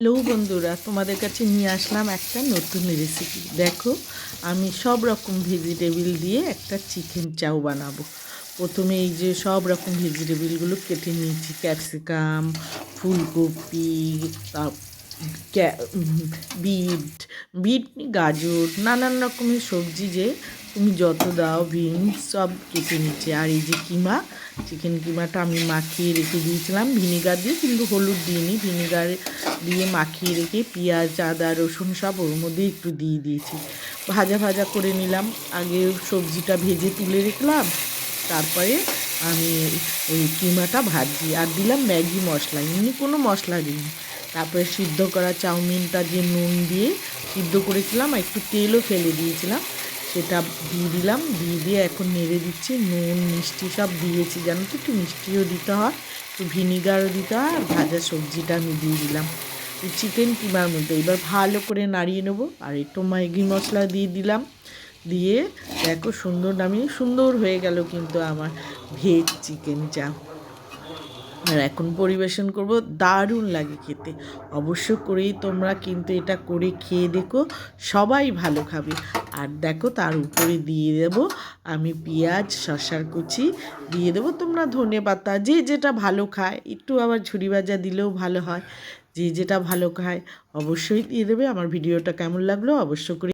Hello বন্ধুরা, তোমাদের কাছে নিয়ে আসলাম একটা নতুন রেসিপি দেখো, আমি সব রকম ভেজিটেবিল দিয়ে একটা চিকেন চাউ বানাবো। প্রথমে এই যে সব রকম ভেজিটেবিলগুলো কেটে নিয়েছি ক্যাপসিকাম ফুলকপি বিট বিট গাজর, নানান রকমের সবজি যে তুমি যত দাও, বিনস সব কেটে নিচ্ছে। আর এই যে কিমা, চিকেন কিমাটা আমি মাখিয়ে রেখে দিয়েছিলাম। ভিনিগার দিয়ে কিন্তু হলুদ দিইনি, ভিনিগার দিয়ে মাখিয়ে রেখে পেঁয়াজ, আদা, রসুন সব ওর মধ্যে একটু দিয়ে দিয়েছি। ভাজা ভাজা করে নিলাম। আগে সবজিটা ভেজে তুলে রাখলাম। তারপরে আমি ওই কিমাটা ভাজি। আর দিলাম ম্যাগি মশলা। এমনি কোনো মশলা দিইনি। তারপরে সিদ্ধ করা চাউমিনটা যে নুন দিয়ে সিদ্ধ করেছিলাম, আর একটু তেলও ফেলে দিয়েছিলাম, সেটা দিয়ে দিলাম, দিয়ে দিয়ে এখন নেড়ে দিচ্ছি, নুন, মিষ্টি সব দিয়েছি, জানো তো একটু মিষ্টিও দিতে হয়, একটু ভিনিগারও দিতে হয়, আর ভাজা সবজিটা আমি দিয়ে দিলাম। চিকেন কিমার মধ্যে এবার ভালো করে নাড়িয়ে নেব, আর একটু ম্যাগি মশলা দিয়ে দিলাম, দিয়ে দেখো সুন্দর নামিয়ে সুন্দর হয়ে গেল কিন্তু আমার ভেজ চিকেন চাপ আর এখন পরিবেশন করব। দারুণ লাগে খেতে। অবশ্য করেই তোমরা কিন্তু এটা করে খেয়ে দেখো, সবাই ভালো খাবে। আর দেখো তার উপরে দিয়ে দেব আমি পেঁয়াজ শশার কুচি, দিয়ে দেবো তোমরা ধনে পাতা। যে যেটা ভালো খায়, একটু আবার ঝুরি ভাজা দিলেও ভালো হয়। যে যেটা ভালো খায়, অবশ্যই দিয়ে দেবে। আমার ভিডিওটা কেমন লাগল অবশ্য করে